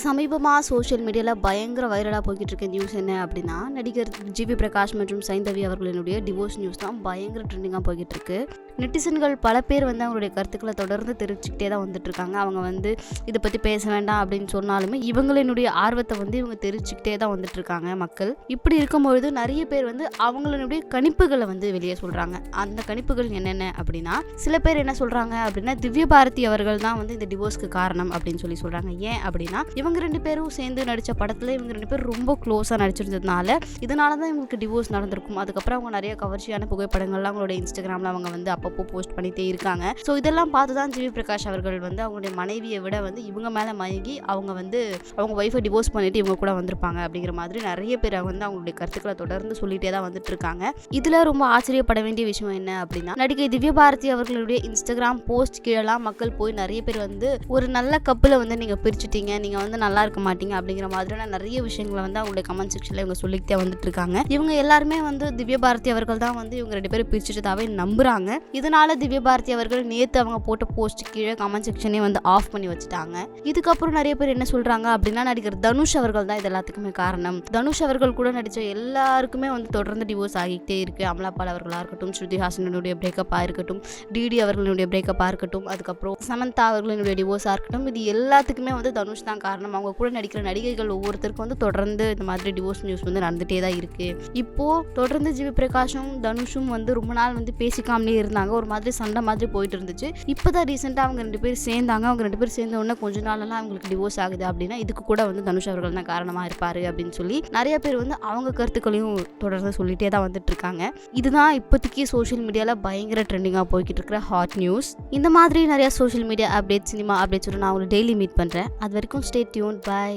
சமீபமாக சோஷியல் மீடியாவில் பயங்கர வைரலாக போய்கிட்டு இருக்க நியூஸ் என்ன அப்படின்னா நடிகர் ஜிவி பிரகாஷ் மற்றும் சைந்தவி அவர்களினுடைய டிவோர்ஸ் நியூஸ் தான் பயங்கர ட்ரெண்டிங்காக போய்கிட்டு இருக்கு நெட்டிசன்கள் பல பேர் வந்து அவங்களுடைய கருத்துக்களை தொடர்ந்து தெரிவிச்சுக்கிட்டே தான் வந்துட்டுருக்காங்க. அவங்க வந்து இதை பற்றி பேச வேண்டாம் அப்படின்னு சொன்னாலுமே இவங்களினுடைய ஆர்வத்தை வந்து இவங்க தெரிவிச்சுக்கிட்டே தான் வந்துட்டுருக்காங்க மக்கள். இப்படி இருக்கும்பொழுது நிறைய பேர் வந்து அவங்களுடைய கணிப்புகளை வந்து வெளியே சொல்கிறாங்க அந்த கணிப்புகள் என்னென்ன அப்படின்னா சில பேர் என்ன சொல்கிறாங்க அப்படின்னா திவ்ய பாரதி அவர்கள் தான் வந்து இந்த டிவோர்ஸ்க்கு காரணம் அப்படின்னு சொல்லி சொல்கிறாங்க ஏன் அப்படின்னா இவங்க ரெண்டு பேரும் சேர்ந்து நடித்த படத்தில் இவங்க ரெண்டு பேரும் ரொம்ப க்ளோஸாக நடிச்சிருந்ததுனால இதனால தான் இவங்களுக்கு டிவோர்ஸ் நடந்திருக்கும். அதுக்கப்புறம் அவங்க நிறைய கவர்ச்சியான புகைப்படங்கள்லாம் அவங்களோட இன்ஸ்டாகிராமில் அவங்க வந்து அப்போ அப்பப்போ போஸ்ட் பண்ணிகிட்டே இருக்காங்க. ஸோ இதெல்லாம் பார்த்து தான் ஜிவி பிரகாஷ் அவர்கள் வந்து அவங்களுடைய மனைவியை விட வந்து இவங்க மேலே மயங்கி அவங்க வந்து அவங்க ஒய்ஃபை டிவோர்ஸ் பண்ணிட்டு இவங்க கூட வந்திருப்பாங்க அப்படிங்கிற மாதிரி நிறைய பேர் வந்து அவங்களுடைய கருத்துக்களை தொடர்ந்து சொல்லிட்டே தான் வந்துட்டு இருக்காங்க இதில் ரொம்ப ஆச்சரியப்பட வேண்டிய விஷயம் என்ன அப்படின்னா நடிகை திவ்ய பாரதி அவர்களுடைய இன்ஸ்டாகிராம் போஸ்ட் கீழெல்லாம் மக்கள் போய் நிறைய பேர் வந்து ஒரு நல்ல கப்பில் வந்து நீங்கள் பிரிச்சுட்டீங்க நீங்கள் வந்து நல்லா இருக்க மாட்டீங்க அப்படிங்கிற மாதிரியான நிறைய விஷயங்களை வந்து அவங்களுடைய கமெண்ட் செக்ஷனில் இவங்க சொல்லிக்கிட்டே வந்துட்டு இருக்காங்க இவங்க எல்லாருமே வந்து திவ்ய பாரதி அவர்கள் தான் வந்து இவங்க ரெண்டு பேரும் பிரிச்சுட்டதாவே நம்புறாங்க. இதனால திவ்ய பாரதி அவர்கள் நேற்று அவங்க போட்ட போஸ்ட் கீழே கமெண்ட் செக்ஷனே வந்து ஆஃப் பண்ணி வச்சுட்டாங்க. இதுக்கப்புறம் நிறைய பேர் என்ன சொல்றாங்க அப்படின்னா நடிகர் தனுஷ் அவர்கள் தான் இது எல்லாத்துக்குமே காரணம். தனுஷ் அவர்கள் கூட நடித்த எல்லாருக்குமே வந்து தொடர்ந்து டிவோர்ஸ் ஆகிக்கிட்டே இருக்கு. அமலாபால் அவர்களாக இருக்கட்டும் ஸ்ருதி ஹாசனுடைய பிரேக்கப்பாக இருக்கட்டும் டிடி அவர்களுடைய பிரேக்கப்பாக இருக்கட்டும் அதுக்கப்புறம் சமந்தா அவர்களுடைய டிவோர்ஸாக இருக்கட்டும் இது எல்லாத்துக்குமே வந்து தனுஷ் தான் காரணம். அவங்க கூட நடிக்கிற நடிகைகள் ஒவ்வொருத்தருக்கும் வந்து தொடர்ந்து இந்த மாதிரி டிவோர்ஸ் நியூஸ் வந்து நடந்துகிட்டே தான் இருக்கு. இப்போ தொடர்ந்து ஜிவி பிரகாஷும் தனுஷும் வந்து ரொம்ப நாள் வந்து பேசிக்காமலே இருந்தாங்க. ஒரு மாதிரி சண்டை மாதிரி போயிட்டு இருந்துச்சு. இப்போ தான் ரீசெண்டாக அவங்க ரெண்டு பேர் சேர்ந்தாங்க. அவங்க ரெண்டு பேர் சேர்ந்த உடனே கொஞ்ச நாளெல்லாம் அவங்களுக்கு டிவோர்ஸ் ஆகுது அப்படின்னா இதுக்கு கூட வந்து தனுஷ் அவர்கள் தான் காரணமாக இருப்பார் அப்படின்னு சொல்லி நிறைய பேர் வந்து அவங்க கருத்துக்களையும் தொடர்ந்து சொல்லிகிட்டே தான் வந்துட்டு இருக்காங்க. இதுதான் இப்போதைக்கு சோஷியல் மீடியாவில் பயங்கர ட்ரெண்டிங்காக போய்கிட்டு இருக்கிற ஹாட் நியூஸ் இந்த மாதிரி நிறையா social media update cinema updates நான் அவங்களை டெய்லி மீட் பண்ணுறேன் அது வரைக்கும் ஸ்டே டியூன் பை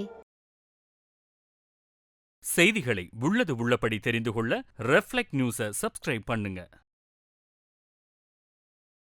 செய்திகளை உள்ளது உள்ளபடி தெரிந்து கொள்ள ரெஃப்ளெக்ட் நியூஸை சப்ஸ்கிரைப் பண்ணுங்க.